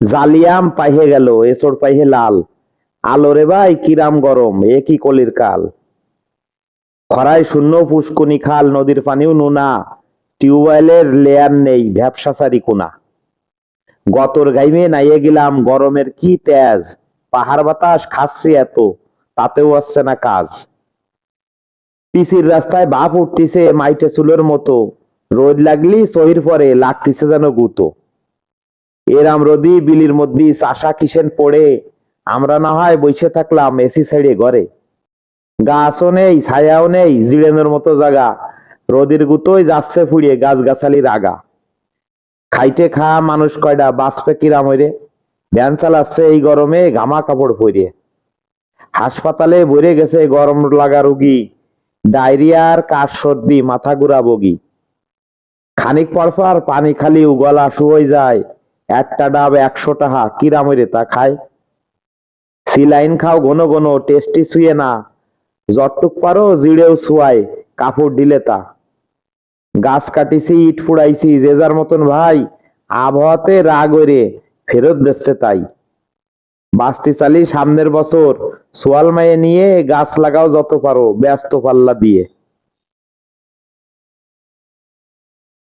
জালিয়াম পাইহে গেল এসর পাইহে লাল। আলো রে ভাই কিরাম গরম, এ কি কলির কাল? খরায় শূন্য পুষ্কুনি খাল, নদীর পানিও নুনা। টিউবওয়েলের লেয়ার নেই ভ্যাবসাসারি কোনা। গতর গাইমে নাইয়ে গেলাম, গরমের কি তেজ? পাহাড় বাতাস খাচ্ছে এত, তাতেও আসছে না কাজ। পিসির রাস্তায় বাপ উঠতিছে মাইটে চুলোর মতো। রোদ লাগলি সহির পরে, লাগতিছে যেন গুতো। এরাম রদি বিলির মধ্যে চাষা কিসেন পড়ে? আমরা না হয় বসে থাকলাম এসি সাইডে ঘরে। গাছও নেই, ছায়াও নেই, জিড়েনের মতো জায়গা রোদের গুতোই যাচ্ছে ফুড়িয়ে গাছ গাছালির আগা। খাইতে খা মানুষ কয়টা বাঁচবে কিরাম হইরে? ভ্যান চালাচ্ছে এই গরমে গামা কাপড় পরিয়ে হাসপাতালে ভরে গেছে গরম লাগা রুগী। ডায়রিয়ার কাশ সর্দি, মাথা ঘুরা বগি। খানিক পরপর পানি খালি গলা শুয়ে যায়। একটা ডাব একশো টাকা কিরাম তা খায় সিলাইন খাও ঘন ঘন, টেস্টি শুয়ে না। জটটুক পারো জিড়েও শুয়ায় কাপড় দিলে তা। গাছ কাটিছি, ইট ফুড়াইছি, যে যার মতন ভাই, আবহাওয়াতে রাগ ওরে ফেরত দিচ্ছে তাই। বাস্তি চালি সামনের বছর, সোয়াল মায়ে নিয়ে গাছ লাগাও যত পারো, ব্যস্ত পাল্লা দিয়ে।